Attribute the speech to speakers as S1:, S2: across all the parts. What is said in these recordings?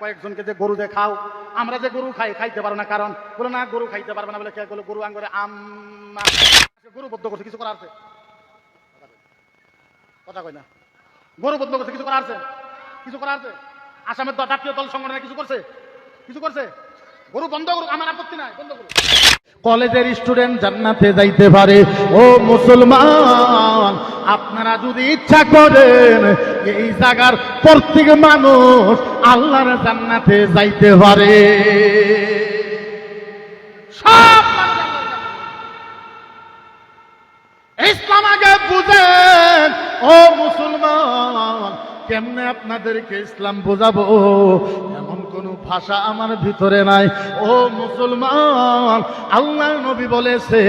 S1: কয়েকজনকে যে গরু দেখাও, আমরা যে গরু খাই, খাইতে পারো না। কারণ বলে, না, গরু খাইতে পারবে না। বলে কে বলে গরু আঙ্গরে আম গরু বদ্ধ করছে, কিছু করার আছে? কথা কই না। গরু বদ্ধ করছে, কিছু করার আছে? কিছু করার আছে? আসামের জাতীয় দল সংগঠনে কিছু করছে? কিছু করছে? গরু বন্ধ করুক, আমার আপত্তি নাই, বন্ধ করুক। কলেজের স্টুডেন্ট জান্নাতে যাইতে পারে। ও মুসলমান! আপনারা যদি ইচ্ছা করেন এই জায়গার প্রত্যেক মানুষ আল্লাহর জান্নাতে যাইতে পারে। সব। ইসলাম আগে বুঝেন, ও মুসলমান, কেমনে আপনাদেরকে ইসলাম বোঝাবো? এমন কোন ভাষা আমার ভিতরে নাই। ও মুসলমান আল্লাহ নবী বলেছে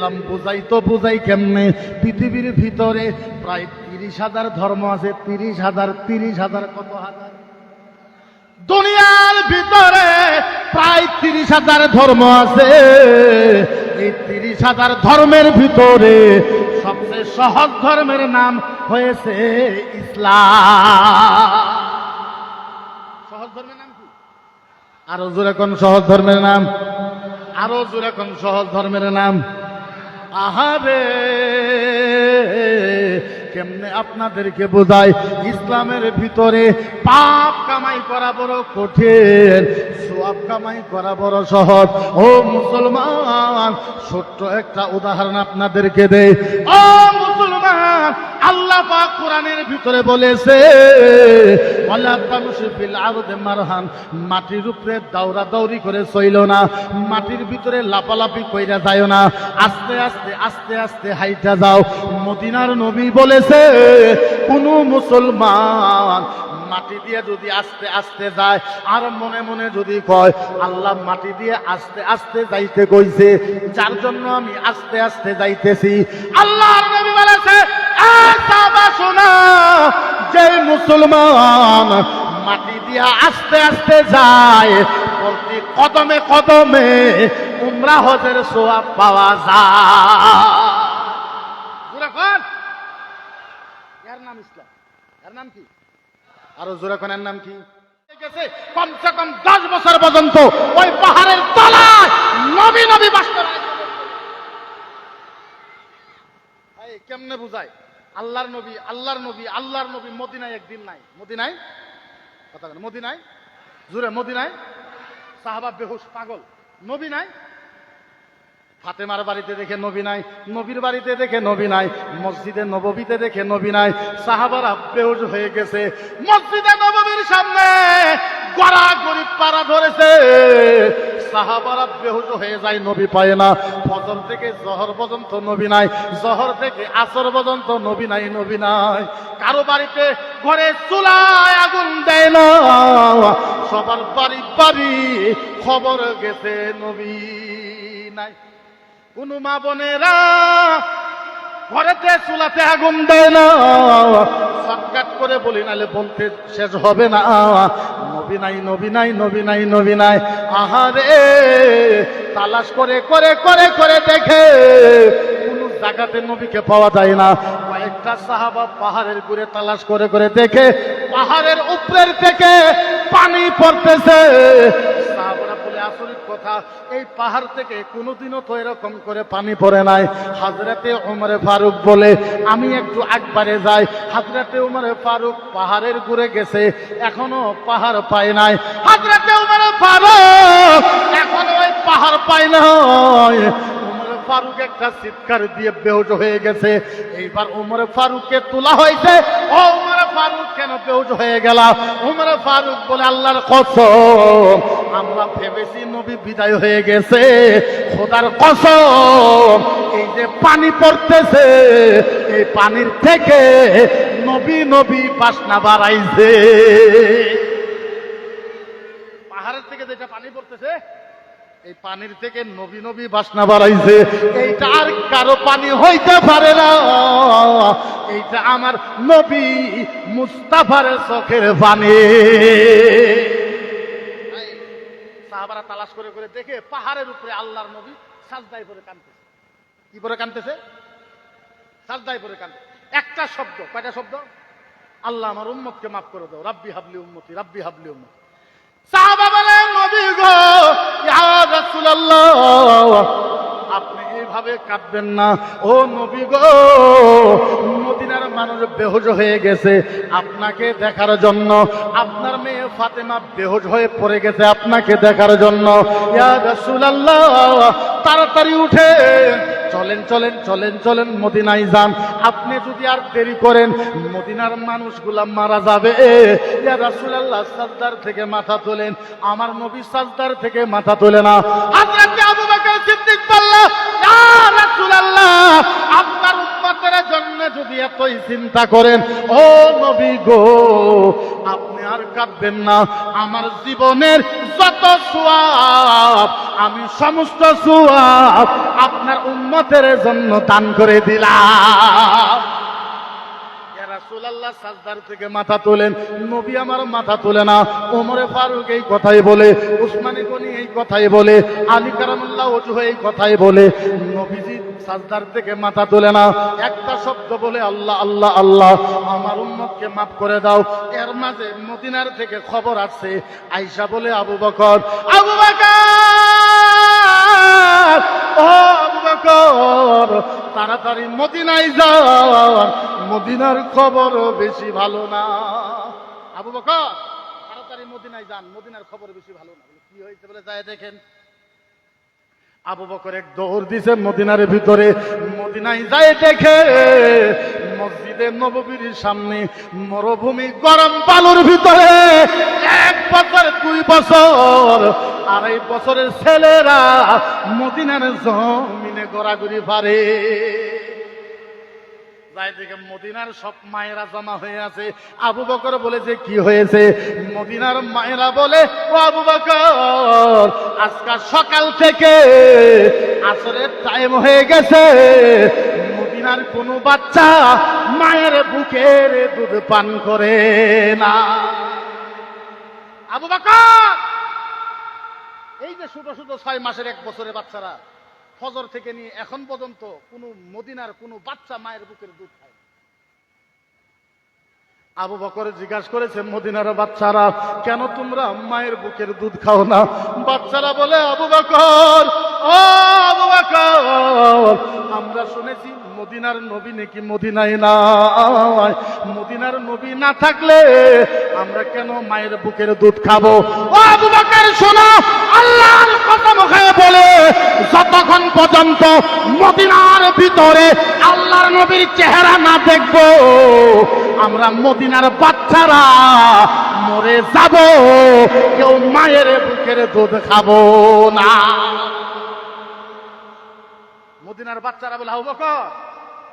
S1: ইসলাম বুঝাই তো বুঝাই কেমনে? পৃথিবীর ভিতরে প্রায় তিরিশ হাজার ধর্ম আছে, তিরিশ হাজার তিরিশ হাজার কত হাজার? দুনিয়ার ভিতরে প্রায় তিরিশ হাজার ধর্ম আছে। এই তিরিশ হাজার ধর্মের ভিতরে সবচেয়ে সহজ ধর্মের নাম হয়েছে ইসলাম। সহজ ধর্মের নাম কি? আরও জোরে কোন সহজ ধর্মের নাম? আরও জোরে কোন সহজ ধর্মের নাম? আহারে, কেমনে আপনাদেরকে বোঝায় ইসলামের ভিতরে পাপ কামাই করা বড় কঠিন, সোয়াব কামাই করা বড় সহজ। ও মুসলমান, ছোট্ট একটা উদাহরণ আপনাদেরকে দেয় পাক কোরআনের ভিতরে বলেছে মারহান মাটির উপরে দাউরা দাউরি করে চইল না, মাটির ভিতরে লাপালাপি কইরা যায় না, আস্তে আস্তে আস্তে আস্তে হাইটা যাও। মদিনার নবী বলেছে, কোন মুসলমান মাটি দিয়ে যদি আস্তে আস্তে যায়, আর মনে মনে যদি কয়, আল্লাহ মাটি দিয়ে আস্তে আস্তে যাইতে কইছে, যার জন্য আমি আস্তে আস্তে যাইতেছি। আল্লাহ বলেছে, "এ সাহাবা শোনো, যে মুসলমান মাটি দিয়া আস্তে আস্তে যায় প্রতি কদমে কদমে উমরা হজের সোয়াব পাওয়া যায়। এর নাম ইসলাম। এর নাম কি? আরও জোরে নাম কি? কমসে কম দশ বছর পর্যন্ত ওই পাহাড়ের তলায় নবী নবী বাস করে। কেমনে বুঝায়? আল্লাহর নবী আল্লাহর নবী আল্লাহর নবী মদিনায় একদিন নাই। মদিনায়? কথা বলেন, মদিনায়? জুড়ে মদিনায়? সাহাবা বেহুশ, পাগল। নবী নাই? ফাতেমার বাড়িতে দেখে নবী নাই, নবীর বাড়িতে দেখে নবী নাই, মসজিদে নববীতে দেখে নবী নাই, সাহাবারা বেহুশ হয়ে গেছে। মসজিদে নববীর সামনে গড়া গরিব পাড়া ধরেছে। সাহাবারা বেহুশ হয়ে যায়, নবী পায় না। ফজর থেকে জহর পর্যন্ত নবী নাই, জহর থেকে আসর পর্যন্ত নবী নাই নবী নাই। কারও বাড়িতে ঘরে চুলায় আগুন দেয় না। সবার বাড়ি বাড়ি খবর গেছে, নবী নাই। কোন মা বোনেরা ঘরেতে চুলাতে আগুন দেয় না। শর্টকাট করে বলি, নালে বলতে শেষ হবে না। নবী নাই নবী নাই নবী নাই নবী নাই। আহারে, তালাশ করে করে করে করে দেখে কোন জায়গাতে নবীকে পাওয়া যায় না। কয়েকটা সাহাবা পাহাড়ের ঘুরে তালাশ করে করে দেখে, পাহাড়ের উপরের থেকে পানি পড়তেছে। কথা এই পাহাড় থেকে কোনোদিনও তো এরকম করে পানি পড়ে নাই। হাজরাতে উমরে ফারুক বলে, আমি একটু একবারে যাই। হাজরাতে উমরে ফারুক পাহাড়ের ঘুরে গেছে, এখনও পাহাড় পায় নাই। হাজরাতে উমরে ফারুক এখনও ওই পাহাড় পায় নাই। ফারুক একটা চিৎকার দিয়ে বেহুশ হয়ে গেছে। এইবার উমরে ফারুককে তোলা হয়েছে। ও উমরে ফারুক কেন বেহুশ হয়ে গেল? উমরে ফারুক বলে, আল্লাহর কসম, আমরা ভেবেছি নবী বিদায় হয়ে গেছে। খোদার কসম, এই যে পানি পড়তেছে, এই পানির থেকে নবী নবী বাসনা বাড়াইছে। পাহাড়ের থেকে যেটা পানি পড়তেছে এই পানির থেকে নবী নবী বাসনা বাড়াইছে। এইটা আর কারও পানি হইতে পারে না। এইটা আমার নবী মুস্তাফার চোখের পানি। সাহাবারা তালাশ করে করে দেখে পাহাড়ের উপরে আল্লাহর নবী সাজদাই পরে কানতেছে কি পরে কানতেছে সাজদাই পরে কানতে একটা শব্দ, কয়টা শব্দ? আল্লাহ আমার উম্মতকে মাফ করে দাও। রাব্বি হাবলি উম্মতি, রাব্বি হাবলি উম্মতি। সাহাবা বলেন নবী গো আপনি এইভাবে কাঁদবেন না। ও নবী গো, মদিনার মানুষ বেহজ হয়ে গেছে আপনাকে দেখার জন্য। আপনার মেয়ে ফাতেমা বেহজ হয়ে পড়ে গেছে আপনাকে দেখার জন্য। ইয়া রাসূলুল্লাহ, তাড়াতাড়ি উঠে চলেন চলেন চলেন চলেন মদিনায় যান। আপনি যদি আর দেরি করেন, মদিনার মানুষগুলা মারা যাবে। ইয়া রাসূলুল্লাহ, সাজদার থেকে মাথা তোলেন। আমার নবী সাজদার থেকে মাথা তোলে না। হযরত আবু বকর সিদ্দিক বলল, ইয়া রাসূলুল্লাহ, আপনার উম্মতের জন্য যদি এতই চিন্তা করেন, ও নবী গো, আপনি আর কাঁদবেন না। আমার জীবনের যত সোয়াব আমি সমস্ত সোয়াব আপনার উম্মতের জন্য দান করে দিলাম। থেকে মাথা তোলেন। নবী আমার মাথা তোলে না। ওমরে ফারুক এই কথাই বলে, উসমানী গনি এই কথাই বলে, আলী কারামুল্লাহ ওজু এই কথাই বলে। নবীজি সাজদার থেকে মাথা তোলে না একটা শব্দ বলে, আল্লাহ আল্লাহ আল্লাহ, আমার উম্মতকে মাফ করে দাও। এর মাঝে মদিনার থেকে খবর আসছে আইসা বলে, আবু বকর আবু বকর, ও আবু বকর, তাড়াতাড়ি মদিনায় যাও। মদিনার খবর বেশি ভালো না। আবু বকর, তাড়াতাড়ি মদিনায় যান, মদিনার খবর বেশি ভালো না। কি হয়েছে? বলে যায় দেখেন আবু বকর এক দৌড় দিছে মদিনার ভিতরে। মদিনায় যায় দেখে মসজিদে নববীর সামনে মরুভূমি গরম বালুর ভিতরে। এক বছর, দুই বছর আড়াই বছরের ছেলেরা মদিনার জমিনে গড়াগড়ি পারে। থেকে মদিনার সব মায়েরা জমা হয়ে আছে। আবু বকর বলে, যে কি হয়েছে? মদিনার মায়েরা বলে, ও আবু বকর আজকাল সকাল থেকে আসরের টাইম হয়ে গেছে। মদিনার কোনো বাচ্চা মায়ের বুকের দুধ পান করে না। আবু বকর, এই যে ছোট ছোট ছয় মাসের এক বছরের বাচ্চারা ফজর থেকে নিয়ে এখন পর্যন্ত কোনো মদিনার কোনো বাচ্চা মায়ের বুকের দুধ খায়। আবু বকর জিজ্ঞাসা করেছে, মদিনার বাচ্চারা, কেন তোমরা মায়ের বুকের দুধ খাও না বাচ্চারা বলে, আবু বকর আবু বকর, আমরা শুনেছি মদিনার নবী নাকি মদিনায় নাই মদিনার নবী না থাকলে আমরা কেন মায়ের বুকের দুধ খাব? ও আবু বলে, যতক্ষণ পর্যন্ত মদিনার ভিতরে আল্লাহর নবীর চেহারা না দেখব, আমরা মদিনার বাচ্চারা মরে যাব। কেউ মায়ের বুকের দুধ খাব না। মদিনার বাচ্চারা বলে, আবু বকর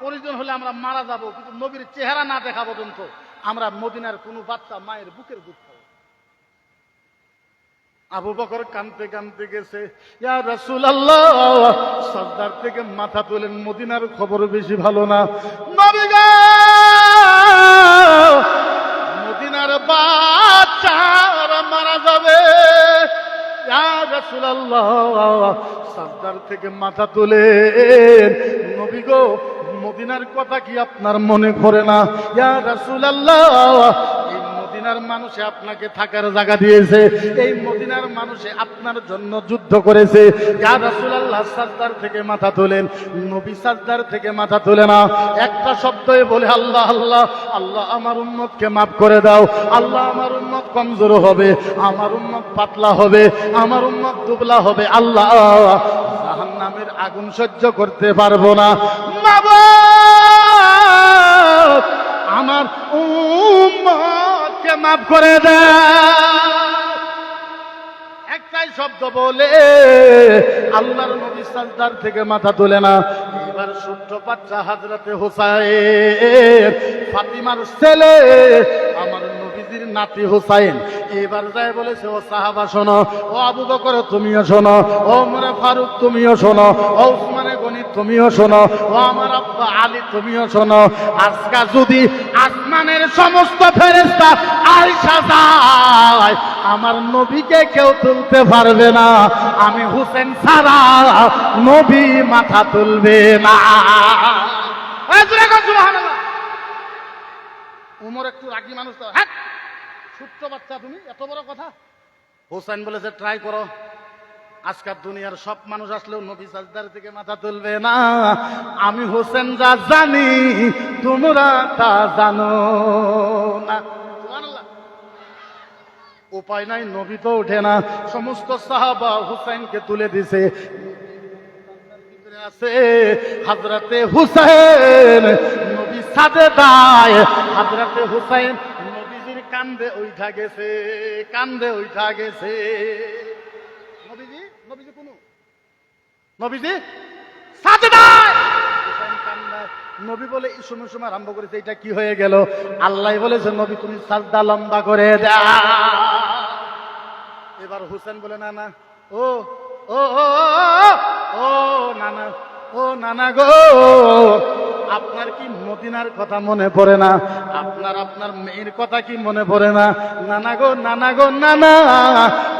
S1: প্রয়োজন হলে আমরা মারা যাব, কিন্তু নবীর চেহারা না দেখা পর্যন্ত আমরা মদিনার কোনো বাচ্চা মায়ের বুকের দুধ আবু বকর কানতে কানতে গেছে, ইয়া রাসূলুল্লাহ, সর্দার থেকে মাথা তোলেন, মদিনার খবর বেশি ভালো না। মদিনার বাচ্চারা মারা যাবে। ইয়া রাসূলুল্লাহ, সর্দার থেকে মাথা তোলেন নবী গো, মদিনার কথা কি আপনার মনে করে না? ইয়া রাসূলুল্লাহ মদিনার মানুষে আপনাকে থাকার জায়গা দিয়েছে, এই মদিনার মানুষে আপনার জন্য যুদ্ধ করেছে। ইয়া রাসূলুল্লাহ, সাজদার থেকে মাথা তোলেন, নবী সাজদার থেকে মাথা তোলে না। একটা শব্দই বলে, আল্লাহ আল্লাহ আল্লাহ আমার উম্মতকে মাফ করে দাও। আল্লাহ আমার উম্মত কমজোর হবে, আমার উম্মত পাতলা হবে, আমার উম্মত দুবলা হবে। আল্লাহ জাহান্নামের আগুন সহ্য করতে পারব না। আমার মাফ করে একটাই শব্দ বলে, আল্লাহর নবী সাজদার থেকে মাথা তোলে না। এবার ছোট্ট বাচ্চা হাজরাতে হোসাইন, ফাতিমার ছেলে, আমার নবীজির নাতি হোসাইন। ও ফারুক, তুমিও শোনো। তুমিও শোনো। ও আমার আলী, তুমিও শোনো। যদি আসমানের সমস্ত ফেরেস্তা আয়সা যায়, আমার নবীকে কেউ তুলতে পারবে না। আমি হুসেন সারা নবী মাথা তুলবে না। উমর একটু রাগি মানুষ তো হ্যাঁ। ছোট্ট বাচ্চা তুমি এত বড় কথা? হোসেন বলেছে ট্রাই করো। আজকাল দুনিয়ার সব মানুষ আসলেও নবী সাজদার থেকে মাথা তুলবে না। আমি হোসেন যা জানি তোমরা তা জানো না। উপায় নাই নবী তো ওঠে না। সমস্ত সাহাবা হুসাইনকে তুলে দিছে। আছে হাজরাতে হুসাইন নবী সাদে দায় হাজরাতে হুসাইন কান্দে উঠা গেছে কান্দে উঠা গেছে নবীজি নবীজি কোন নবীজি। নবী বলে এই সময় সময় আরম্ভ করেছে এটা কি হয়ে গেল আল্লাহ বলেছে নবী তুমি সাজদা লম্বা করে দাও এবার হুসেন বলে না না ও ও ও, ও নানা ও নানা গো আপনার কি মদিনার কথা মনে পড়ে না? আপনার আপনার মেয়ের কথা কি মনে পড়ে না? নানা গো নানা গো, নানা।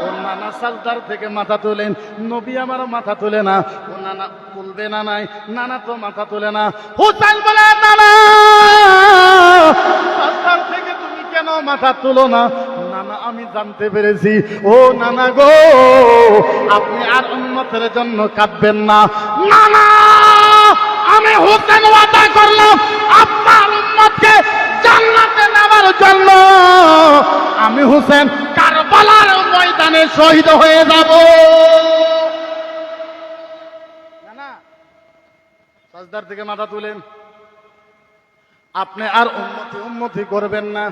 S1: ও নানা সালদার থেকে মাথা তোলেন। নবী আমার মাথা তোলে না। ও নানা তুলবে না নাই। নানা তো মাথা তোলে না। হুসেন বলে, নানা সালদার থেকে তুমি কেন মাথা তুলো না? নানা, আমি জানতে পেরেছি। ও নানা গো, আপনি আর উন্মতের জন্য কাঁদবেন না। নানা! আমি হোসেন ওয়াদা করলাম, আপনার উম্মতকে জান্নাতে নেওয়ার জন্য। আমি হোসেন কারবালার ময়দানে শহীদ হয়ে যাব। সাজদার থেকে মাথা তুলেন। আপনি আর উন্নতি উন্নতি করবেন না।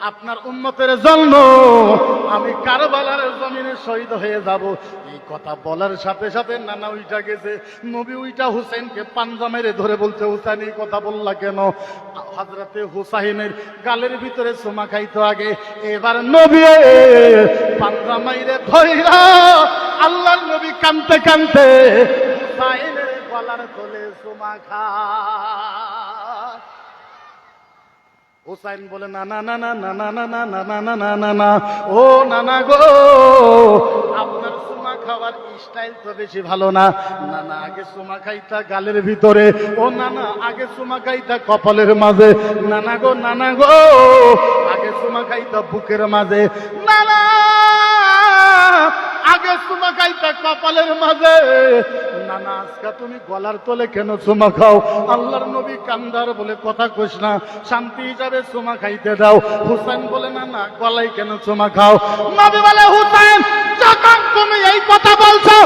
S1: আপনার উন্মতের জন্য আমি কারবালার জমিনে শহীদ হয়ে যাব। এই কথা বলার সাথে সাথে নানা উইটা গেছে। নবী উইটা হুসেনকে পাঞ্জা মেরে ধরে বলছে, হুসেন, এই কথা বললা কেন? হাজরাতে হুসাইনের গালের ভিতরে সোমা খাইতো আগে। এবার নবী পাঞ্জা মাইরে ধইরা আল্লাহর নবী কানতে কানতে হুসাইনের গলার তলে সোমা খা হুসাইন বলে না না না না না না না না না না না না না না ও নানা গো আপনার সুমা খাওয়ার স্টাইল তো বেশি ভালো না না না আগে সুমা খাইতা গালের ভিতরে ও না না আগে সুমা খাইতা কপালের মাঝে নানা গো নানা গো আগে সুমা খাইতা বুকের মাঝে নানা আগে সুমা খাইতা কপালের মাঝে নানা আজকে তুমি গলার তলে কেন সুমা খাও আল্লাহর কান্দার বলে কথা কইস না, শান্তি হিসাবে সুমা খাইতে দাও। হুসাইন বলে, না না গলাই কেন সুমা খাও? নবী বলে, হুসাইন যখন তুমি এই কথা বলছো,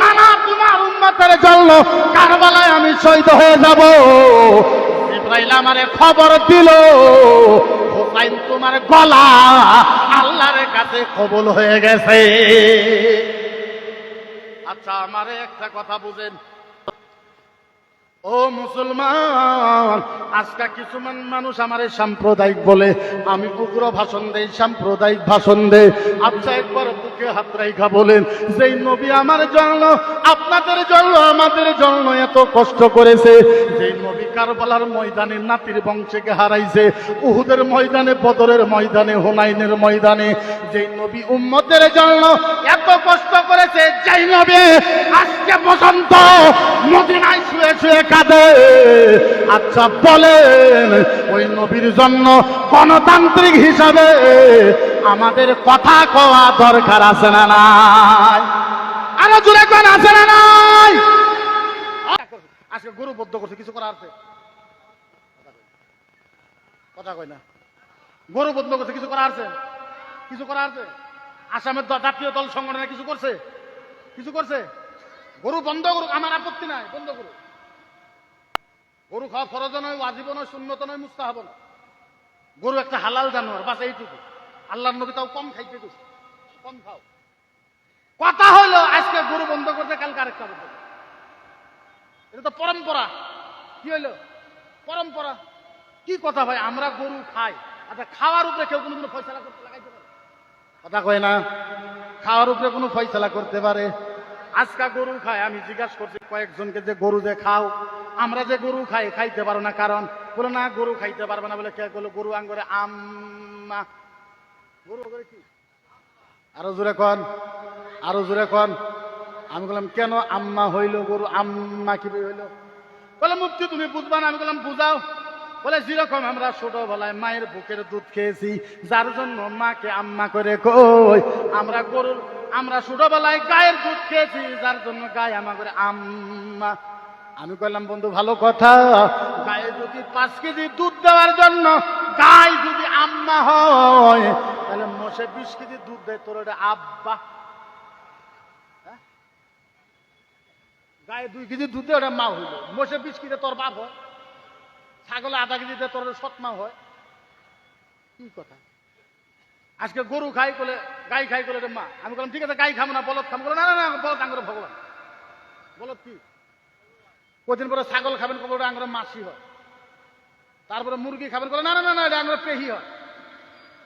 S1: নানা তোমার উম্মতের জন্য কারবালায় আমি শহীদ হয়ে যাব। ইব্রাহিম আমারে খবর দিল। হুসাইন তোমার গলা আল্লাহর কাছে কবুল হয়ে গেছে। আচ্ছা আমারে একটা কথা বুঝেন। ও মুসলমান, আজকে কিছুমান মানুষ আমার সাম্প্রদায়িক বলে, আমি উগ্র ভাষণ দেই, সাম্প্রদায়িক ভাষণ দেই। আচ্ছা একবার বুকে হাত রাইখা বলেন, যেই নবী আমার জন্য আপনাদের জন্য আমাদের জন্য এত কষ্ট করেছে। যেই নবী কারবালার ময়দানে নাতির বংশকে হারাইছে, উহুদের ময়দানে, বদরের ময়দানে, হুনাইনের ময়দানে, যেই নবী উম্মতের জন্য এত কষ্ট করেছে, যেই নবী আজকে পর্যন্ত মদিনায় শুয়ে শুয়ে কাঁদে। আচ্ছা বলেন, ওই নবীর জন্য গণতান্ত্রিক হিসাবে আমাদের কথা কওয়া দরকার আছে না নাই? আরও জুড়ে কোন আছে না নাই? আজকে গরু বদ্ধ করছে, কিছু করা আছে? কথা কই না। গরু বদ্ধ করছে, কিছু করা আছে? কিছু করা আছে? আসামের জাতীয় দল সংগঠনে কিছু করছে? কিছু করছে? গরু বন্ধ করুক, আমার আপত্তি নাই, বন্ধ করুক। গরু খাওয়া ফরজ নয়, ওয়াজিব নয় শূন্যত নয়, মুস্তাহাব নয়। গরু একটা হালাল জানোয়ার, বাস এইটুকু। আল্লাহর নবী তাও কম খাইতে গেছে কম খাও। কথা হলো আজকে গরু বন্ধ করতে কালকে আরেকটা বন্ধ এটা তো পরম্পরা। কি হইল? পরম্পরা। কি কথা ভাই? আমরা গরু খাই। আচ্ছা খাওয়ার উপরে কেউ কোনো কোনো ফয়সলা করতে লাগাইতে পারে? কথা কয় না। খাওয়ার উপরে কোনো ফয়সলা করতে পারে। আজকা গরু খায়, আমি জিজ্ঞাসা করছি, কয়েকজনকে যে গরু যে খাও, আমরা যে গরু খাই, খাইতে পারো না, কারণ বলে না, গরু খাইতে পারবে না বলে কে বলে, গরু আঙ্গরে আম্মা। গরু করে কি? আরও জোরে কন, আরও জোরে কন। আমি বললাম, কেন আম্মা হইল, গরু আম্মা কি হইল? বলে মুক্তি তুমি বুঝবা না। আমি বললাম, বুঝাও। বলে, যেরকম আমরা ছোট ছোটবেলায় মায়ের বুকের দুধ খেয়েছি, যার জন্য মাকে আম্মা করে কই, আমরা গরুর আমরা ছোটবেলায় গায়ের দুধ খেয়েছি, যার জন্য গায়ে আমা করে আম্মা। আমি কইলাম, বন্ধু, ভালো কথা। গায়ে যদি পাঁচ কেজি দুধ দেওয়ার জন্য গাই যদি আম্মা হয়, তাহলে মোষে বিশ কেজি দুধ দেয় তোর ওটা আব্বা। হ্যাঁ? গায়ে দুই কেজি দুধ দেয়, ওটা মা হইল। মোষে বিশ কেজি তোর বাপ হয়। ছাগলে আধা কেজি দেয়, তোর সৎ মা হয়। কি কথা? আজকে গরু খাই বলে, গাই খাই বলে মা। আমি বললাম, ঠিক আছে, গাই খাব না, বলদ খাব না না না আঙ্গুর ভগবান বলদ কি? কদিন পরে ছাগল খাবেন কবে আঙ্গুর মাসি হয়। তারপরে মুরগি খাবেন, বলে, না না না না আঙ্গুর পেহি হয়।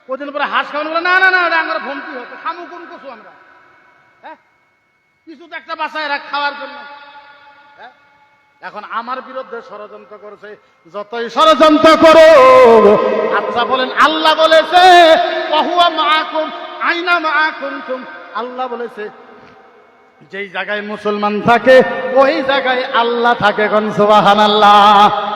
S1: কদিন পরে হাঁস খাবেন, বলে, না না না, এটা আঙ্গুর ভমতি হয়। তো খামু কোন কছু আমরা। হ্যাঁ? কিছু তো একটা বাসায় রাখ খাওয়ার জন্য। হ্যাঁ? এখন আমার বিরুদ্ধে ষড়যন্ত্র করেছে, যতই ষড়যন্ত্র করো আচ্ছা বলেন, আল্লাহ বলেছে আল্লাহ বলেছে যেই জায়গায় মুসলমান থাকে ওই জায়গায় আল্লাহ থাকে কোন আল্লাহ